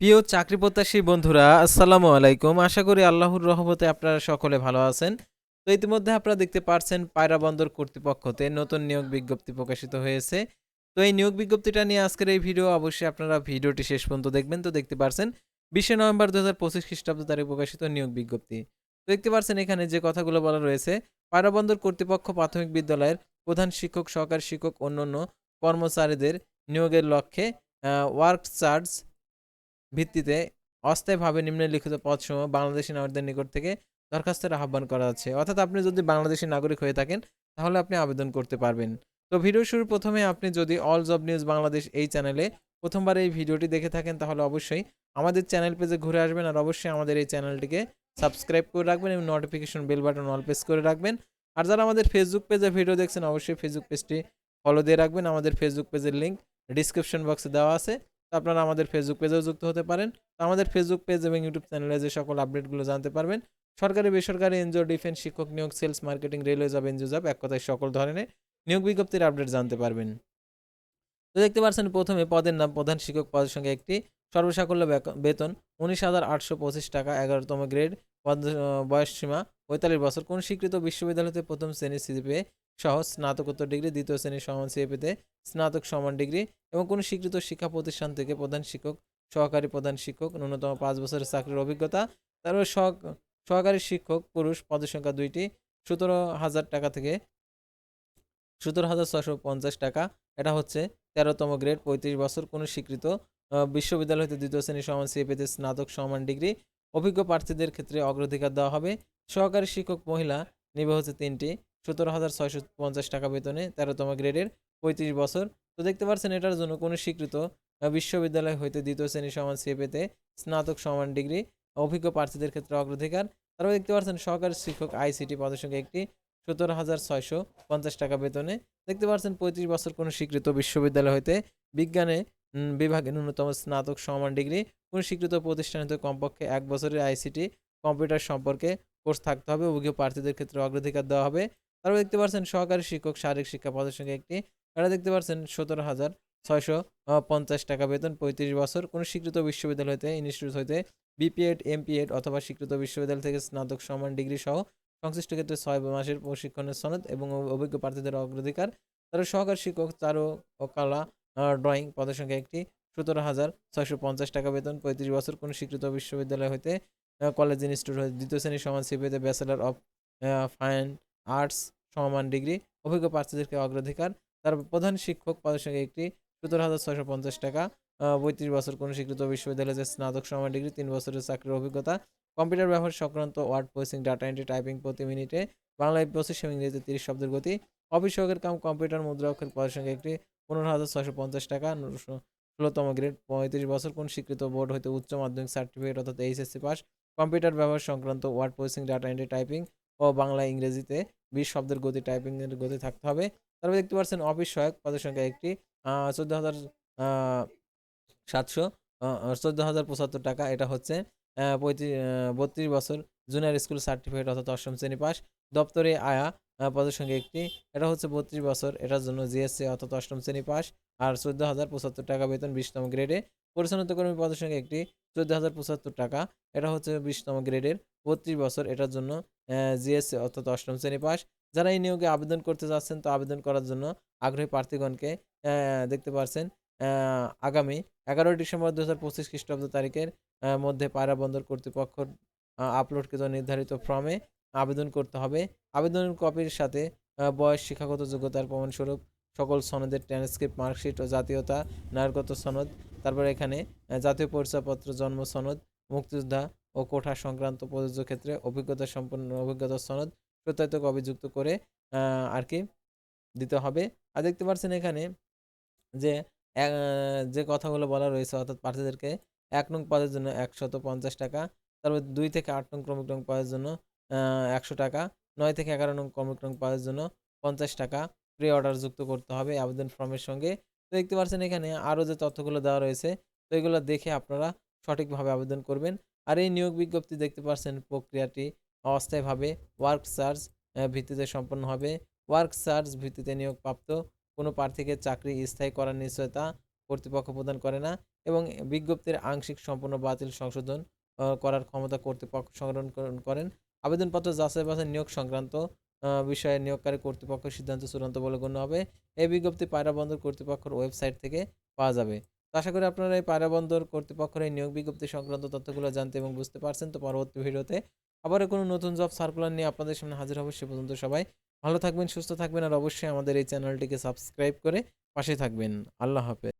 প্রিয় চাকরি প্রত্যাশী বন্ধুরা, আসসালামু আলাইকুম। আশা করি আল্লাহর রহমতে আপনারা সকলে ভালো আছেন। তো ইতিমধ্যে আপনারা দেখতে পারছেন পায়রা বন্দর কর্তৃপক্ষতে নতুন নিয়োগ বিজ্ঞপ্তি প্রকাশিত হয়েছে। তো এই নিয়োগ বিজ্ঞপ্তিটা নিয়ে আজকের এই ভিডিও অবশ্যই আপনারা ভিডিওটি শেষ পর্যন্ত দেখবেন। তো দেখতে পারছেন, বিশে নভেম্বর দু হাজার পঁচিশ খ্রিস্টাব্দ তারিখ প্রকাশিত নিয়োগ বিজ্ঞপ্তি। দেখতে পারছেন এখানে যে কথাগুলো বলা রয়েছে, পায়রা বন্দর কর্তৃপক্ষ প্রাথমিক বিদ্যালয়ের প্রধান শিক্ষক, সহকারী শিক্ষক, অন্যান্য কর্মচারীদের নিয়োগের লক্ষ্যে ওয়ার্ক চার্জ ভিত্তিতে অস্থায়ীভাবে নিম্নলিখিত পদসমূহ বাংলাদেশি নাগরিকদের নিকট থেকে দরখাস্তের আহ্বান করা যাচ্ছে অর্থাৎ আপনি যদি বাংলাদেশি নাগরিক হয়ে থাকেন, তাহলে আপনি আবেদন করতে পারবেন। তো ভিডিও শুরু প্রথমে আপনি যদি অল জব নিউজ বাংলাদেশ এই চ্যানেলে প্রথমবার এই ভিডিওটি দেখে থাকেন, তাহলে অবশ্যই আমাদের চ্যানেল পেজে ঘুরে আসবেন আর অবশ্যই আমাদের এই চ্যানেলটিকে সাবস্ক্রাইব করে রাখবেন এবং notification bell button all press করে রাখবেন। আর যারা আমাদের ফেসবুক পেজে ভিডিও দেখছেন, অবশ্যই ফেসবুক পেজটি ফলো দিয়ে রাখবেন। আমাদের ফেসবুক পেজের লিঙ্ক ডিসক্রিপশন বক্সে দেওয়া আছে। তো আপনারা আমাদের ফেসবুক পেজেও যুক্ত হতে পারেন। তো আমাদের ফেসবুক পেজ এবং ইউটিউব চ্যানেলে যে সকল আপডেটগুলো জানতে পারবেন, সরকারি বেসরকারি এনজিও ডিফেন্স শিক্ষক নিয়োগ sales marketing railway job NGO job এক কথায় সকল ধরনের নিয়োগ বিজ্ঞপ্তির আপডেট জানতে পারবেন। তো দেখতে পাচ্ছেন প্রথমে পদের নাম, প্রধান শিক্ষক পদের সঙ্গে একটি সর্বসাকল্য বেতন উনিশ হাজার আটশো পঁচিশ টাকা, এগারোতম গ্রেড বয়স সীমা পঁয়তাল্লিশ বছর। কোন স্বীকৃত বিশ্ববিদ্যালয় হতে প্রথম শ্রেণির সিজিপিএ সহ স্নাতকোত্তর ডিগ্রি, দ্বিতীয় শ্রেণির সমান সিএপিতে স্নাতক সমান ডিগ্রি এবং কোনো স্বীকৃত শিক্ষা প্রতিষ্ঠান থেকে প্রধান শিক্ষক, সহকারী প্রধান শিক্ষক, ন্যূনতম পাঁচ বছরের চাকরির অভিজ্ঞতা তারপরে সহকারী শিক্ষক পুরুষ পদের সংখ্যা দুইটি, সতেরো হাজার টাকা থেকে সতেরো হাজার ছশো পঞ্চাশ টাকা। এটা হচ্ছে তেরোতম গ্রেড, পঁয়ত্রিশ বছর। কোনো স্বীকৃত বিশ্ববিদ্যালয় হতে দ্বিতীয় শ্রেণি সমান সিএপিতে স্নাতক সমান ডিগ্রি অভিজ্ঞ প্রার্থীদের ক্ষেত্রে অগ্রাধিকার দেওয়া হবে। সহকারী শিক্ষক মহিলা নিবে হচ্ছে তিনটি, সতেরো হাজার ছয়শো পঞ্চাশ টাকা বেতনে তেরোতম গ্রেডের পঁয়ত্রিশ বছর। তো দেখতে পাচ্ছেন এটার জন্য কোনো স্বীকৃত বিশ্ববিদ্যালয় হইতে দ্বিতীয় শ্রেণি সমান সিএপিতে স্নাতক সমান ডিগ্রি। অভিজ্ঞ প্রার্থীদের ক্ষেত্রে অগ্রাধিকার। তারপর দেখতে পাচ্ছেন সহকারী শিক্ষক আইসিটি পদের সঙ্গে একটি, সতেরো হাজার ছয়শো পঞ্চাশ টাকা বেতনে। দেখতে পাচ্ছেন পঁয়ত্রিশ বছর কোনো স্বীকৃত বিশ্ববিদ্যালয় হইতে বিজ্ঞানে বিভাগে ন্যূনতম স্নাতক সমান ডিগ্রি কোন স্বীকৃত প্রতিষ্ঠান হতে কমপক্ষে এক বছরের আইসিটি কম্পিউটার সম্পর্কে কোর্স থাকতে হবে অভিজ্ঞ প্রার্থীদের ক্ষেত্রে অগ্রাধিকার দেওয়া হবে। তারপর দেখতে পাচ্ছেন সহকারী শিক্ষক শারীরিক শিক্ষা পদের সঙ্গে একটি এটা দেখতে পাচ্ছেন সতেরো হাজার ছয়শো পঞ্চাশ টাকা বেতন, পঁয়ত্রিশ বছর কোনো স্বীকৃত বিশ্ববিদ্যালয় হতে ইনস্টিটিউট হতে বিপিএড, এমপিএড অথবা স্বীকৃত বিশ্ববিদ্যালয় থেকে স্নাতক সমান ডিগ্রি সহ সংশ্লিষ্ট ক্ষেত্রে ছয় মাসের প্রশিক্ষণের সনদ এবং অভিজ্ঞ প্রার্থীদের অগ্রাধিকার। তারা সহকারী শিক্ষক চারু ও কলা ড্রয়িং পদের সংখ্যা একটি। সতেরো হাজার ছয়শো পঞ্চাশ টাকা বেতন, পঁয়ত্রিশ বছর কোনো স্বীকৃত বিশ্ববিদ্যালয় হইতে কলেজ ইনস্টিটিউট হইতে দ্বিতীয় শ্রেণির সমান সিপিতে ব্যাচেলার অফ ফাইন আর্টস সমান ডিগ্রি অভিজ্ঞ প্রার্থীদেরকে অগ্রাধিকার। তার প্রধান শিক্ষক পদের সঙ্গে একটি, সতেরো হাজার ছয়শো পঞ্চাশ টাকা পঁয়ত্রিশ বছর কোনো স্বীকৃত বিশ্ববিদ্যালয়ে স্নাতক সমান ডিগ্রি তিন বছরের চাকরির অভিজ্ঞতা। কম্পিউটার ব্যবহার সংক্রান্ত word processing data entry typing প্রতি মিনিটে, বাংলায় পঁচিশ ইংরেজিতে তিরিশ শব্দের গতি। অফিস কাম কম্পিউটার মুদ্রা অক্ষর পদের সঙ্গে একটি পনেরো হাজার ছয়শো পঞ্চাশ টাকা ষোলোতম গ্রেড পঁয়ত্রিশ বছর, কোন স্বীকৃত বোর্ড হইতে উচ্চ মাধ্যমিক সার্টিফিকেট অর্থাৎ এইচএসসি পাস, কম্পিউটার ব্যবহার সংক্রান্ত word processing data entry typing ও বাংলা, ইংরেজিতে বিশ শব্দের গতি টাইপিং এর গতি থাকতে হবে। তারপর দেখতে পাচ্ছেন অফিস সহায়ক পদের সংখ্যা একটি চোদ্দ হাজার সাতশো চোদ্দ হাজার পঁচাত্তর টাকা, এটা হচ্ছে পঁয়ত্রিশ বত্রিশ বছর জুনিয়র স্কুল সার্টিফিকেট অর্থাৎ অষ্টম শ্রেণি পাস দপ্তরে আয়া পদের সঙ্গে একটি। এটা হচ্ছে বত্রিশ বছর, এটার জন্য জিএসসি অর্থাৎ অষ্টম শ্রেণি পাস আর চোদ্দ হাজার পঁচাত্তর টাকা বেতন বিশতম গ্রেডে পরিচ্ছন্নতা কর্মী পদের সঙ্গে একটি চোদ্দ হাজার পঁচাত্তর টাকা, এটা হচ্ছে বিশতম গ্রেডের বত্রিশ বছর, এটার জন্য জিএসসি অর্থাৎ অষ্টম শ্রেণি পাস যারা এই নিয়োগে আবেদন করতে যাচ্ছেন তো আবেদন করার জন্য আগ্রহী প্রার্থীগণকে দেখতে পারছেন আগামী এগারোই ডিসেম্বর দু হাজার পঁচিশ খ্রিস্টাব্দ তারিখের মধ্যে পায়রা বন্দর কর্তৃপক্ষ আপলোডকৃত নির্ধারিত ফর্মে আবেদন করতে হবে। আবেদনের কপির সাথে বয়স, শিক্ষাগত যোগ্যতার প্রমাণস্বরূপ সকল সনদের ট্রান্সক্রিপ্ট মার্কশিট ও জাতীয়তা নাগরিকত্ব সনদ, তারপর এখানে জাতীয় পরিচয়পত্র, জন্ম সনদ, মুক্তিযোদ্ধা ও কোঠা সংক্রান্ত প্রযোজ্য ক্ষেত্রে অভিজ্ঞতা সম্পন্ন অভিজ্ঞতা সনদ প্রত্যায়িত কপি যুক্ত করে আর কি দিতে হবে। আর দেখতে পাচ্ছেন এখানে যে যে কথাগুলো বলা রয়েছে, অর্থাৎ প্রার্থীদেরকে এক নং পদের জন্য একশত পঞ্চাশ টাকা তারপর দুই থেকে আট নং ক্রমিক নং পদের জন্য একশো টাকা, নয় থেকে এগারো নং ক্রমিক নং পদের জন্য পঞ্চাশ টাকা প্রি অর্ডার যুক্ত করতে হবে আবেদন ফর্মের সঙ্গে। তো দেখতে পাচ্ছেন এখানে আরও যে তথ্যগুলো দেওয়া রয়েছে, তো এগুলো দেখে আপনারা সঠিকভাবে আবেদন করবেন। আর এই নিয়োগ বিজ্ঞপ্তি দেখতে পাচ্ছেন প্রক্রিয়াটি অস্থায়ীভাবে ওয়ার্ক চার্জ ভিত্তিতে সম্পন্ন হবে। ওয়ার্ক চার্জ ভিত্তিতে নিয়োগপ্রাপ্ত কোনো প্রার্থীকে চাকরি স্থায়ী করার নিশ্চয়তা কর্তৃপক্ষ প্রদান করে না এবং বিজ্ঞপ্তির আংশিক সম্পূর্ণ বাতিল সংশোধন করার ক্ষমতা কর্তৃপক্ষ সংগ্রহণ করেন- আবেদনপত্র যাচাই বাছাই নিয়োগ সংক্রান্ত বিষয়ে নিয়োগকারী কর্তৃপক্ষের সিদ্ধান্ত চূড়ান্ত বলে গণ্য হবে। এই বিজ্ঞপ্তি পায়রা বন্দর কর্তৃপক্ষের ওয়েবসাইট থেকে পাওয়া যাবে। তো আশা করি আপনারা এই পায়রা বন্দর কর্তৃপক্ষের এই নিয়োগ বিজ্ঞপ্তি সংক্রান্ত তথ্যগুলো জানতে এবং বুঝতে পারছেন। তো পরবর্তী ভিডিওতে আবারও কোনো নতুন জব সার্কুলার নিয়ে আপনাদের সামনে হাজির হবে সে পর্যন্ত সবাই ভালো থাকবেন, সুস্থ থাকবেন। আর অবশ্যই আমাদের এই চ্যানেলটিকে সাবস্ক্রাইব করে পাশে থাকবেন। আল্লাহ হাফেজ।